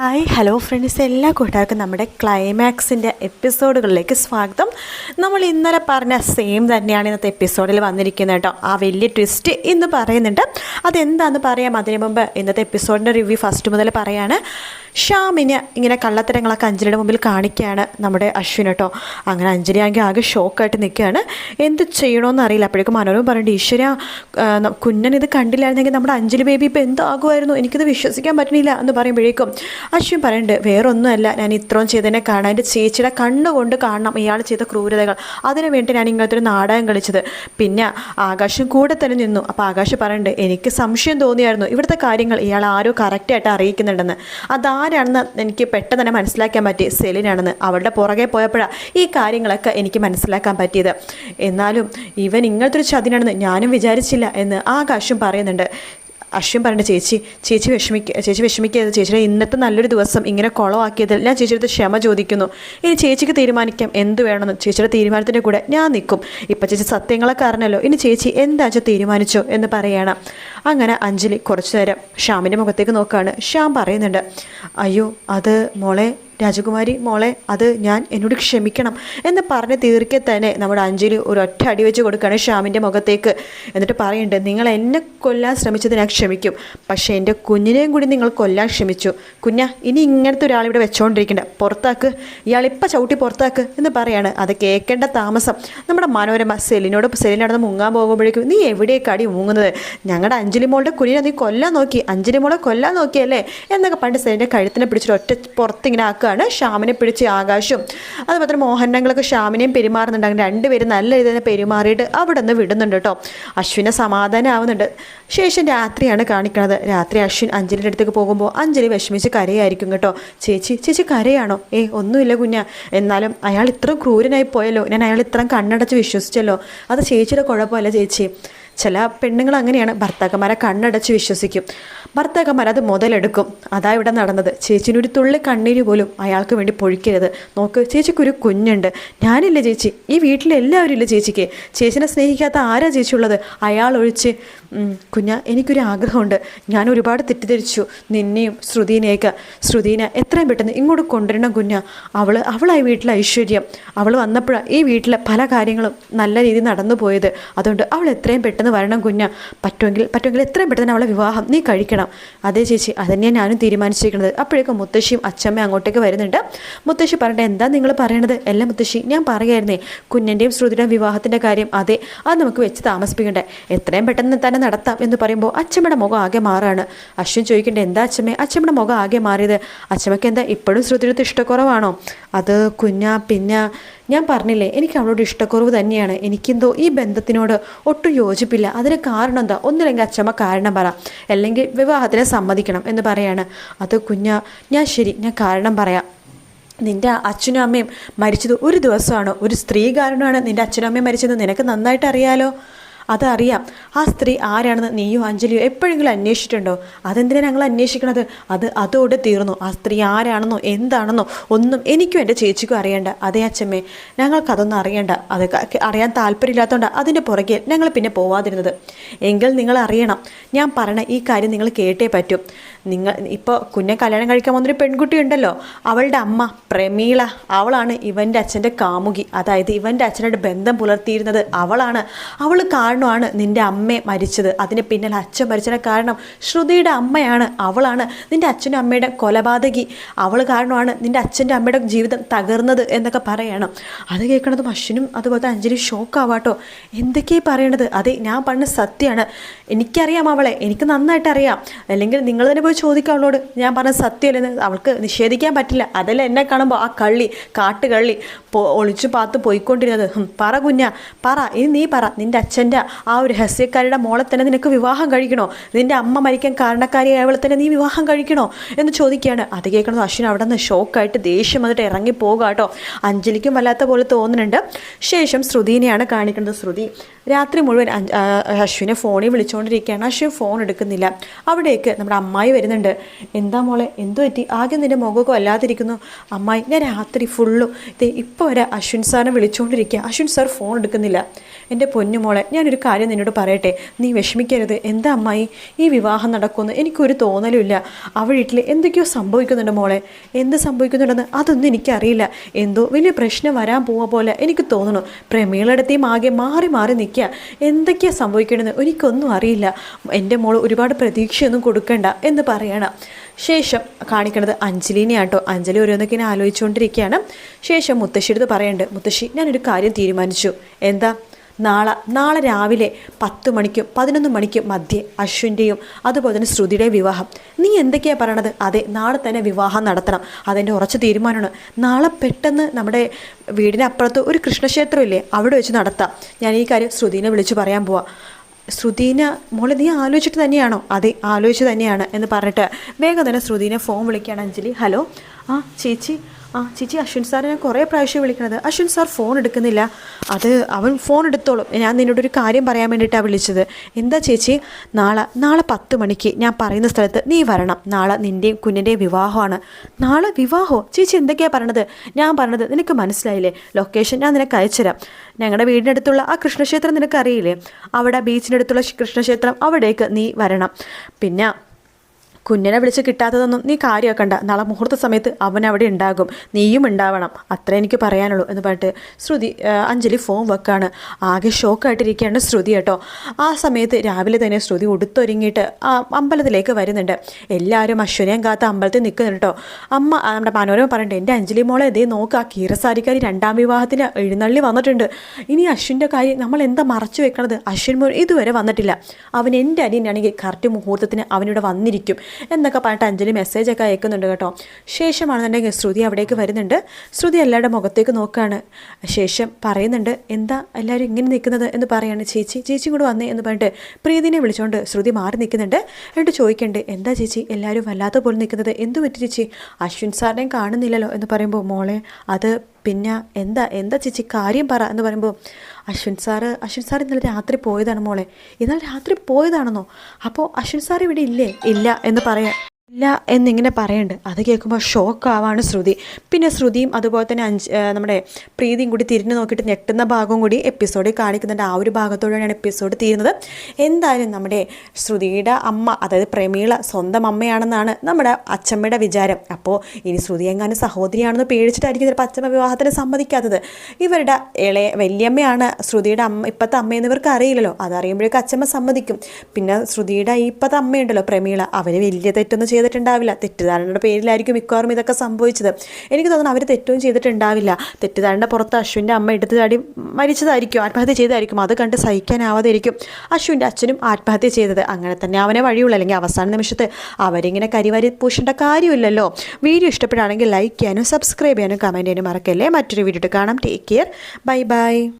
Hi hello friends. എല്ലാ കൂട്ടുകാർക്കും നമ്മുടെ ക്ലൈമാക്സിന്റെ എപ്പിസോഡുകളിലേക്ക് സ്വാഗതം. നമ്മൾ ഇന്നലെ പറഞ്ഞ സെയിം തന്നെയാണ് ഇന്നത്തെ എപ്പിസോഡിൽ വന്നിരിക്കുന്നത് കേട്ടോ. ആ വലിയ ട്വിസ്റ്റ് ഇന്ന് പറയുന്നുണ്ട്. അതെന്താണെന്ന് പറയാം? അതിനു മുമ്പ് ഇന്നത്തെ എപ്പിസോഡിന്റെ റിവ്യൂ ഫസ്റ്റ് മുതൽ പറയാണ്. ഷ്യാമിന് ഇങ്ങനെ കള്ളത്തരങ്ങളൊക്കെ അഞ്ജലിയുടെ മുമ്പിൽ കാണിക്കുകയാണ് നമ്മുടെ അശ്വിൻ കേട്ടോ. അങ്ങനെ അഞ്ജലി ആണെങ്കിൽ ആകെ ഷോക്കായിട്ട് നിൽക്കുകയാണ്. എന്ത് ചെയ്യണമെന്ന് അറിയില്ല. അപ്പോഴേക്കും മനോരമ പറഞ്ഞിട്ട് ഈശ്വര കുഞ്ഞൻ ഇത് കണ്ടില്ലായിരുന്നെങ്കിൽ നമ്മുടെ അഞ്ജലി ബേബി ഇപ്പോൾ എന്താകുമായിരുന്നു എനിക്കിത് വിശ്വസിക്കാൻ പറ്റുന്നില്ല എന്ന് പറയുമ്പോഴേക്കും അശ്വിൻ പറയുന്നുണ്ട് വേറൊന്നുമല്ല ഞാൻ ഇത്രയും ചെയ്തതിനെ കാണാൻ എന്റെ ചേച്ചിയുടെ കണ്ണുകൊണ്ട് കാണണം ഇയാൾ ചെയ്ത ക്രൂരതകൾ. അതിനു വേണ്ടി ഞാൻ ഇങ്ങനത്തെ ഒരു നാടകം കളിച്ചത്. പിന്നെ ആകാശം കൂടെ തന്നെ നിന്നു. അപ്പോൾ ആകാശ് പറയുന്നുണ്ട് എനിക്ക് സംശയം തോന്നിയായിരുന്നു ഇവിടുത്തെ കാര്യങ്ങൾ ഇയാൾ ആരോ കറക്റ്റായിട്ട് അറിയിക്കുന്നുണ്ടെന്ന്. അതാരാണെന്ന് എനിക്ക് പെട്ടെന്ന് തന്നെ മനസ്സിലാക്കാൻ പറ്റി. സെലിനാണെന്ന്. അവളുടെ പുറകെ പോയപ്പോഴാണ് ഈ കാര്യങ്ങളൊക്കെ എനിക്ക് മനസ്സിലാക്കാൻ പറ്റിയത്. എന്നാലും ഇവൻ ഇങ്ങനത്തെ ഒരു ചതിനാണെന്ന് ഞാനും വിചാരിച്ചില്ല എന്ന് ആകാശം പറയുന്നുണ്ട്. അശ്വിൻ പറഞ്ഞ ചേച്ചി ചേച്ചി വിഷമിക്ക ചേച്ചി വിഷമിക്കരുത്. ചേച്ചിയുടെ ഇന്നത്തെ നല്ലൊരു ദിവസം ഇങ്ങനെ കുളമാക്കിയതിൽ ഞാൻ ചേച്ചിയുടെ ക്ഷമ ചോദിക്കുന്നു. ഇനി ചേച്ചിക്ക് തീരുമാനിക്കാം. എന്ത് വേണമെന്ന് ചേച്ചിയുടെ തീരുമാനത്തിന്റെ കൂടെ ഞാൻ നിൽക്കും. ഇപ്പം ചേച്ചി സത്യങ്ങളൊക്കെ അറിഞ്ഞല്ലോ ഇനി ചേച്ചി എന്താ വെച്ചാൽ തീരുമാനിച്ചോ എന്ന് പറയണം. അങ്ങനെ അഞ്ജലി കുറച്ചു നേരം ഷ്യാമിന്റെ മുഖത്തേക്ക് നോക്കുകയാണ് ശ്യാം പറയുന്നുണ്ട് അയ്യോ അത് മോളെ രാജകുമാരി മോളെ അത് ഞാൻ എന്നോട് ക്ഷമിക്കണം എന്ന് പറഞ്ഞ് തീർക്കെ തന്നെ നമ്മുടെ അഞ്ജലി ഒരു ഒറ്റ അടി വെച്ച് കൊടുക്കുകയാണ് ശ്യാമിന്റെ മുഖത്തേക്ക്. എന്നിട്ട് പറയുന്നുണ്ട് നിങ്ങൾ എന്നെ കൊല്ലാൻ ശ്രമിച്ചത് ഞാൻ ക്ഷമിക്കും. പക്ഷേ എന്റെ കുഞ്ഞിനെയും കൂടി നിങ്ങൾ കൊല്ലാൻ ക്ഷമിച്ചു. കുഞ്ഞ ഇനി ഇങ്ങനത്തെ ഒരാളിവിടെ വെച്ചുകൊണ്ടിരിക്കണ്ട പുറത്താക്ക്. ഇയാളിപ്പോൾ ചവിട്ടി പുറത്താക്ക്. എന്ന് പറയാണ്. അത് കേൾക്കേണ്ട താമസം. നമ്മുടെ മനോരമ സെലിനോട് സെലിൻ നടന്ന് മുങ്ങാൻ പോകുമ്പോഴേക്കും നീ എവിടെയൊക്കെ അടി മുങ്ങുന്നത്? ഞങ്ങളുടെ അഞ്ജലി മോളുടെ കുഞ്ഞിനെ നീ കൊല്ലാൻ നോക്കി. അഞ്ജലി മോളെ കൊല്ലാൻ നോക്കിയല്ലേ? എന്നൊക്കെ പണ്ട് സെലിന്റെ കഴുത്തിനെ പിടിച്ചിട്ട് ഒറ്റ പുറത്തിങ്ങനെ ആക്കുകയാണ് ശ്യാമിനെ പിടിച്ച് ആകാശും അതുപോലെ തന്നെ ശ്യാമിനെയും പെരുമാറുന്നുണ്ട്. അങ്ങനെ രണ്ടുപേരും നല്ല രീതിയിൽ തന്നെ പെരുമാറിയിട്ട് അവിടെ നിന്ന് വിടുന്നുണ്ട് കേട്ടോ. അശ്വിനെ സമാധാനമാവുന്നുണ്ട് ശേഷം രാത്രിയാണ് കാണിക്കുന്നത് രാത്രി അശ്വിൻ അഞ്ജലിയുടെ അടുത്തേക്ക് പോകുമ്പോൾ അഞ്ജലി വിഷമിച്ച് കരയായിരിക്കും കേട്ടോ. ചേച്ചി ചേച്ചി കരയാണോ? ഏ ഒന്നുമില്ല കുഞ്ഞ. എന്നാലും അയാൾ ഇത്ര ക്രൂരനായി പോയല്ലോ. ഞാൻ അയാൾ ഇത്രയും കണ്ണടച്ച് വിശ്വസിച്ചല്ലോ. അത് ചേച്ചിയുടെ കുഴപ്പമല്ല ചേച്ചി. ചില പെണ്ണുങ്ങൾ അങ്ങനെയാണ്. ഭർത്താക്കന്മാരെ കണ്ണടച്ച് വിശ്വസിക്കും. ഭർത്താക്കന്മാർ അത് മുതലെടുക്കും. അതാ ഇവിടെ നടന്നത്. ചേച്ചിനൊരു തുള്ളി കണ്ണീര് പോലും അയാൾക്ക് വേണ്ടി പൊഴിക്കരുത്. നോക്ക് ചേച്ചിക്കൊരു കുഞ്ഞുണ്ട്. ഞാനില്ല ചേച്ചി. ഈ വീട്ടിലെല്ലാവരും ഇല്ല ചേച്ചിക്ക്. ചേച്ചിനെ സ്നേഹിക്കാത്ത ആരാ ചേച്ചി ഉള്ളത് അയാൾ ഒഴിച്ച് കുഞ്ഞ എനിക്കൊരു ആഗ്രഹമുണ്ട്. ഞാൻ ഒരുപാട് തെറ്റിദ്ധരിച്ചു. നിന്നെയും ശ്രുതിനെയൊക്കെ. ശ്രുതിനെ എത്രയും പെട്ടെന്ന് ഇങ്ങോട്ട് കൊണ്ടുവരണം കുഞ്ഞ. അവൾ അവളായി വീട്ടിലെ ഐശ്വര്യം. അവൾ വന്നപ്പോഴാണ് ഈ വീട്ടിലെ പല കാര്യങ്ങളും നല്ല രീതിയിൽ നടന്നു പോയത്. അതുകൊണ്ട് അവൾ എത്രയും പെട്ടെന്ന് വരണം കുഞ്ഞ. പറ്റുമെങ്കിൽ പറ്റുമെങ്കിൽ എത്രയും പെട്ടെന്ന് അവളെ വിവാഹം നീ കഴിക്കണം. അതേ ചേച്ചി അതന്നെയാണ് ഞാനും തീരുമാനിച്ചിരിക്കുന്നത്. അപ്പോഴേക്കും മുത്തശ്ശിയും അച്ഛമ്മയും അങ്ങോട്ടേക്ക് വരുന്നുണ്ട്. മുത്തശ്ശി പറഞ്ഞിട്ട് എന്താ നിങ്ങൾ പറയണത്? അല്ല മുത്തശ്ശി ഞാൻ പറയായിരുന്നേ കുഞ്ഞിന്റെയും ശ്രുതിയുടെയും വിവാഹത്തിന്റെ കാര്യം. അതെ അത് നമുക്ക് വെച്ച് താമസിപ്പിക്കണ്ടേ? എത്രയും പെട്ടെന്ന് തന്നെ നടത്താം എന്ന് പറയുമ്പോൾ അച്ഛമ്മയുടെ മുഖം ആകെ മാറാണ്. അശ്വിൻ ചോദിക്കേണ്ട എന്താ അച്ഛമ്മേ? അച്ഛമ്മയുടെ മുഖം ആകെ മാറിയത്. അച്ഛമ്മയ്ക്ക് എന്താ ഇപ്പോഴും ശ്രുതിയുടെ ഇഷ്ടക്കുറവാണോ? അത് കുഞ്ഞ പിന്നെ ഞാൻ പറഞ്ഞില്ലേ എനിക്ക് അവളോട് ഇഷ്ടക്കുറവ് തന്നെയാണ്. എനിക്കെന്തോ ഈ ബന്ധത്തിനോട് ഒട്ടും യോജിപ്പില്ല. അതിന് കാരണം എന്താ? ഒന്നില്ലെങ്കിൽ അച്ഛമ്മ കാരണം പറ. അല്ലെങ്കിൽ വിവാഹത്തിന് സമ്മതിക്കണം എന്ന് പറയാണ്. അത് കുഞ്ഞ ഞാൻ ശരി ഞാൻ കാരണം പറയാം. നിന്റെ അച്ഛനും അമ്മയും മരിച്ചത് ഒരു ദിവസമാണോ? ഒരു സ്ത്രീ കാരണമാണ് നിന്റെ അച്ഛനും അമ്മയും മരിച്ചത്? നിനക്ക് നന്നായിട്ട് അറിയാലോ? അതറിയാം. ആ സ്ത്രീ ആരാണെന്ന് നീയോ അഞ്ജലിയോ എപ്പോഴെങ്കിലും അന്വേഷിച്ചിട്ടുണ്ടോ? അതെന്തിനാണ് ഞങ്ങൾ അന്വേഷിക്കണത്? അത് അതോടെ തീർന്നു. ആ സ്ത്രീ ആരാണെന്നോ എന്താണെന്നോ ഒന്നും എനിക്കും എന്റെ ചേച്ചിക്കും അറിയണ്ട. അതേ അച്ഛമ്മേ ഞങ്ങൾക്കതൊന്നും അറിയണ്ട. അത് അറിയാൻ താല്പര്യമില്ലാത്തതുകൊണ്ട് അതിന്റെ പുറകെ ഞങ്ങൾ പിന്നെ പോവാതിരുന്നത്. എങ്കിൽ നിങ്ങൾ അറിയണം. ഞാൻ പറഞ്ഞ ഈ കാര്യം നിങ്ങൾ കേട്ടേ പറ്റും. നിങ്ങൾ ഇപ്പോൾ കുഞ്ഞെ കല്യാണം കഴിക്കാൻ വന്നൊരു പെൺകുട്ടി ഉണ്ടല്ലോ അവളുടെ അമ്മ പ്രമീള. അവളാണ് ഇവന്റെ അച്ഛന്റെ കാമുകി. അതായത് ഇവന്റെ അച്ഛനോട് ബന്ധം പുലർത്തിയിരുന്നത് അവളാണ്. അവൾ കാരണമാണ് നിന്റെ അമ്മയെ മരിച്ചത്. അതിന് പിന്നിൽ അച്ഛൻ മരിച്ചതിന് കാരണം ശ്രുതിയുടെ അമ്മയാണ്. അവളാണ് നിന്റെ അച്ഛനും അമ്മയുടെ കൊലപാതകി. അവൾ കാരണമാണ് നിന്റെ അച്ഛന്റെ അമ്മയുടെ ജീവിതം തകർന്നത് എന്നൊക്കെ പറയണം. അത് കേൾക്കണതും അശ്വിനും അതുപോലെ തന്നെ അഞ്ജലി ഷോക്കാവാട്ടോ. എന്തൊക്കെയാണ് പറയണത്? അതെ ഞാൻ പറഞ്ഞ സത്യമാണ്. എനിക്കറിയാം അവളെ. എനിക്ക് നന്നായിട്ട് അറിയാം അല്ലെങ്കിൽ നിങ്ങൾ തന്നെ പോയി ചോദിക്കാം അവളോട്. ഞാൻ പറഞ്ഞ സത്യമല്ലെന്ന് അവൾക്ക് നിഷേധിക്കാൻ പറ്റില്ല. അതല്ല എന്നെ കാണുമ്പോൾ ആ കള്ളി കാട്ടുകള്ളി പോ ഒളിച്ചു പാത്ത് പോയിക്കൊണ്ടിരുന്നത്. പറ കുഞ്ഞ പറ. ഇനി നീ പറ. നിന്റെ അച്ഛന്റെ ആ ഒരു രഹസ്യക്കാരുടെ മോളെ തന്നെ നിനക്ക് വിവാഹം കഴിക്കണോ? നിന്റെ അമ്മ മരിക്കാൻ കാരണക്കാരിയായ അവളെ തന്നെ നീ വിവാഹം കഴിക്കണോ? എന്ന് ചോദിക്കുകയാണ്. അത് കേൾക്കണത് അശ്വിൻ അവിടെ നിന്ന് ഷോക്കായിട്ട് ദേഷ്യം വന്നിട്ട് ഇറങ്ങി പോകുക കേട്ടോ അഞ്ജലിക്കും വല്ലാത്ത പോലെ തോന്നുന്നുണ്ട്. ശേഷം ശ്രുതിനെയാണ് കാണിക്കുന്നത്. ശ്രുതി രാത്രി മുഴുവൻ അശ്വിനെ ഫോണിൽ വിളിച്ചുകൊണ്ടിരിക്കുകയാണ് അശ്വിൻ ഫോൺ എടുക്കുന്നില്ല. അവിടേക്ക് നമ്മുടെ അമ്മായി വരുന്നുണ്ട്. എന്താ മോളെ? എന്തു പറ്റി? ആകെ നിന്റെ മുഖമൊക്കെ വല്ലാതിരിക്കുന്നു. അമ്മായി ഞാൻ രാത്രി ഫുള്ളും ഇത് ഇപ്പോൾ വരെ അശ്വിൻ സാറിനെ വിളിച്ചുകൊണ്ടിരിക്കുക അശ്വിൻ സാർ ഫോൺ എടുക്കുന്നില്ല. എന്റെ പൊന്നു മോളെ ഞാനൊരു കാര്യം നിന്നോട് പറയട്ടെ? നീ വിഷമിക്കരുത്. എന്താ അമ്മായി? ഈ വിവാഹം നടക്കുമെന്ന് എനിക്കൊരു തോന്നലുമില്ല ആ വീട്ടിൽ എന്തൊക്കെയോ സംഭവിക്കുന്നുണ്ട് മോളെ. എന്ത് സംഭവിക്കുന്നുണ്ടെന്ന് അതൊന്നും എനിക്കറിയില്ല. എന്തോ വലിയ പ്രശ്നം വരാൻ പോവാ പോലെ എനിക്ക് തോന്നുന്നു. പ്രമേളടത്തെയും ആകെ മാറി മാറി നിൽക്കുക എന്തൊക്കെയാണ് സംഭവിക്കണമെന്ന് എനിക്കൊന്നും അറിയില്ല. എന്റെ മോൾ ഒരുപാട് പ്രതീക്ഷയൊന്നും കൊടുക്കണ്ട എന്ന് പറയണം. ശേഷം കാണിക്കണത് അഞ്ജലിനെയാട്ടോ. അഞ്ജലി ഓരോന്നൊക്കെ ഇങ്ങനെ ആലോചിച്ചുകൊണ്ടിരിക്കുകയാണ്. ശേഷം മുത്തശ്ശിയുടെ പറയണ്ട് മുത്തശ്ശി ഞാനൊരു കാര്യം തീരുമാനിച്ചു. എന്താ? നാളെ നാളെ രാവിലെ പത്ത് മണിക്കും പതിനൊന്ന് മണിക്കും മധ്യേ അശ്വിന്റെയും അതുപോലെ തന്നെ ശ്രുതിയുടെയും വിവാഹം. നീ എന്തൊക്കെയാണ് പറയണത്? അതെ നാളെ തന്നെ വിവാഹം നടത്തണം. അതെന്റെ ഉറച്ച തീരുമാനമാണ്. നാളെ പെട്ടെന്ന് നമ്മുടെ വീടിനപ്പുറത്ത് ഒരു കൃഷ്ണക്ഷേത്രമില്ലേ? അവിടെ വെച്ച് നടത്താം. ഞാൻ ഈ കാര്യം ശ്രുതിനെ വിളിച്ച് പറയാൻ പോവാം. ശ്രുതിനെ മോളെ നീ ആലോചിച്ചിട്ട് തന്നെയാണോ? അതെ ആലോചിച്ച് തന്നെയാണ് എന്ന് പറഞ്ഞിട്ട് വേഗം തന്നെ ശ്രുതിനെ ഫോൺ വിളിക്കുകയാണ് അഞ്ജലി. ഹലോ? ആ ചേച്ചി ആ ചേച്ചി അശ്വിൻ സാറെ ഞാൻ കുറേ പ്രാവശ്യം വിളിക്കണത്. അശ്വിൻ സാർ ഫോൺ എടുക്കുന്നില്ല. അത് അവൻ ഫോൺ എടുത്തോളും. ഞാൻ നിന്നോട് ഒരു കാര്യം പറയാൻ വേണ്ടിയിട്ടാണ് വിളിച്ചത്. എന്താ ചേച്ചി? നാളെ നാളെ പത്ത് മണിക്ക് ഞാൻ പറയുന്ന സ്ഥലത്ത് നീ വരണം. നാളെ നിന്റെയും കുഞ്ഞിന്റെയും വിവാഹമാണ്. നാളെ വിവാഹമോ ചേച്ചി എന്തൊക്കെയാണ് പറഞ്ഞത് ഞാൻ പറഞ്ഞത് നിനക്ക് മനസ്സിലായില്ലേ? ലൊക്കേഷൻ ഞാൻ നിനക്ക് അയച്ചുതരാം ഞങ്ങളുടെ വീടിനടുത്തുള്ള ആ കൃഷ്ണക്ഷേത്രം നിനക്കറിയില്ലേ? അവിടെ ബീച്ചിനടുത്തുള്ള കൃഷ്ണക്ഷേത്രം അവിടേക്ക് നീ വരണം. പിന്നെ കുഞ്ഞിനെ വിളിച്ച് കിട്ടാത്തതൊന്നും നീ കാര്യമാക്കണ്ട. നാളെ മുഹൂർത്ത സമയത്ത് അവൻ അവിടെ ഉണ്ടാകും. നീയും ഉണ്ടാവണം. അത്ര എനിക്ക് പറയാനുള്ളൂ എന്ന് പറഞ്ഞിട്ട് ശ്രുതി അഞ്ജലി ഫോം വെക്കാണ്. ആകെ ഷോക്കായിട്ടിരിക്കുകയാണ് ശ്രുതി കേട്ടോ. ആ സമയത്ത് രാവിലെ തന്നെ ശ്രുതി ഉടുത്തൊരുങ്ങിയിട്ട് അമ്പലത്തിലേക്ക് വരുന്നുണ്ട്. എല്ലാവരും അശ്വനെയും കാത്ത് അമ്പലത്തിൽ നിൽക്കുന്നുണ്ട് കേട്ടോ. അമ്മ നമ്മുടെ മനോരമ പറഞ്ഞിട്ട് എന്റെ അഞ്ജലി മോളെ ഇതേ നോക്കുക കീറസാരിക്കാരി രണ്ടാം വിവാഹത്തിന് എഴുന്നള്ളി വന്നിട്ടുണ്ട്. ഇനി അശ്വിന്റെ കാര്യം നമ്മൾ എന്താ മറച്ചു വെക്കണത്? അശ്വിൻ മോൻ ഇതുവരെ വന്നിട്ടില്ല. അവൻ എന്റെ അനിയനാണെങ്കിൽ കറക്റ്റ് മുഹൂർത്തത്തിന് അവനിവിടെ വന്നിരിക്കും. എന്നൊക്കെ പറഞ്ഞിട്ട് അഞ്ജലി മെസ്സേജൊക്കെ അയക്കുന്നുണ്ട് കേട്ടോ. ശേഷമാണെന്നുണ്ടെങ്കിൽ ശ്രുതി അവിടേക്ക് വരുന്നുണ്ട്. ശ്രുതി എല്ലാവരുടെ മുഖത്തേക്ക് നോക്കുകയാണ് ശേഷം പറയുന്നുണ്ട് എന്താ എല്ലാവരും ഇങ്ങനെ നിൽക്കുന്നത്? എന്ന് പറയാണ് ചേച്ചി. ചേച്ചി കൂടെ വന്നേ എന്ന് പറഞ്ഞിട്ട് പ്രീതിനെ വിളിച്ചുകൊണ്ട് ശ്രുതി മാറി നിൽക്കുന്നുണ്ട്. എന്നിട്ട് ചോദിക്കണ്ട് എന്താ ചേച്ചി എല്ലാവരും വല്ലാത്ത പോലെ നിൽക്കുന്നത്? എന്തു പറ്റി ചേച്ചി? അശ്വിൻ സാറിനെയും കാണുന്നില്ലല്ലോ? എന്ന് പറയുമ്പോൾ മോളെ അത് പിന്നെ എന്താ? എന്താ ചേച്ചി? കാര്യം പറ എന്ന് പറയുമ്പോൾ അശ്വിൻ സാറ് അശ്വിൻ സാർ ഇന്നലെ രാത്രി പോയതാണ് മോളെ. ഇന്നലെ രാത്രി പോയതാണെന്നോ? അപ്പോൾ അശ്വിൻ സാർ ഇവിടെ ഇല്ലേ? ഇല്ല എന്ന് പറയാം ഇല്ല എന്നിങ്ങനെ പറയുന്നുണ്ട് അത് കേൾക്കുമ്പോൾ ഷോക്ക് ആവാണ് ശ്രുതി. പിന്നെ ശ്രുതിയും അതുപോലെ തന്നെ അഞ്ച് നമ്മുടെ പ്രീതിയും കൂടി തിരിഞ്ഞു നോക്കിയിട്ട് ഞെട്ടുന്ന ഭാഗവും കൂടി എപ്പിസോഡിൽ കാണിക്കുന്നുണ്ട്. ആ ഒരു ഭാഗത്തോടെയാണ് എപ്പിസോഡ് തീരുന്നത് എന്തായാലും നമ്മുടെ ശ്രുതിയുടെ അമ്മ അതായത് പ്രമീള സ്വന്തം അമ്മയാണെന്നാണ് നമ്മുടെ അച്ചമ്മയുടെ വിചാരം. അപ്പോൾ ഇനി ശ്രുതി എങ്ങാനും സഹോദരിയാണെന്ന് പേടിച്ചിട്ടായിരിക്കും ചിലപ്പോൾ അച്ചമ്മ വിവാഹത്തിന് സമ്മതിക്കാത്തത്. ഇവരുടെ ഇളയ വല്യമ്മയാണ് ശ്രുതിയുടെ അമ്മ ഇപ്പോഴത്തെ അമ്മയെന്ന് ഇവർക്ക് അറിയില്ലല്ലോ. അതറിയുമ്പോഴേക്കും അച്ചമ്മ സമ്മതിക്കും. പിന്നെ ശ്രുതിയുടെ ഇപ്പോഴത്തെ അമ്മയുണ്ടല്ലോ പ്രമീള. അവർ വലിയ തെറ്റൊന്നും ചെയ്തിട്ടുണ്ടാവില്ല. തെറ്റിദ്ധാരണയുടെ പേരിലായിരിക്കും മിക്കവാറും ഇതൊക്കെ സംഭവിച്ചത്. എനിക്ക് തോന്നുന്നു അവർ തെറ്റൊന്നും ചെയ്തിട്ടുണ്ടാവില്ല. തെറ്റിദ്ധാരണയുടെ പുറത്ത് അശ്വിന്റെ അമ്മ എടുത്ത് ചാടി മരിച്ചതായിരിക്കും ആത്മഹത്യ ചെയ്തായിരിക്കും അത് കണ്ട് സഹിക്കാനാവാതെ ഇരിക്കും അശ്വിന്റെ അച്ഛനും ആത്മഹത്യ ചെയ്തത്. അങ്ങനെ തന്നെ അവനെ വഴിയുള്ളൂ. അല്ലെങ്കിൽ അവസാന നിമിഷത്ത് അവരിങ്ങനെ കരിവാരി പൂശേണ്ട കാര്യമില്ലല്ലോ. വീഡിയോ ഇഷ്ടപ്പെടുകയാണെങ്കിൽ ലൈക്ക് ചെയ്യാനും സബ്സ്ക്രൈബ് ചെയ്യാനും കമന്റ് ചെയ്യാനും മറക്കല്ലേ. മറ്റൊരു വീഡിയോ കാണാം. Take care bye bye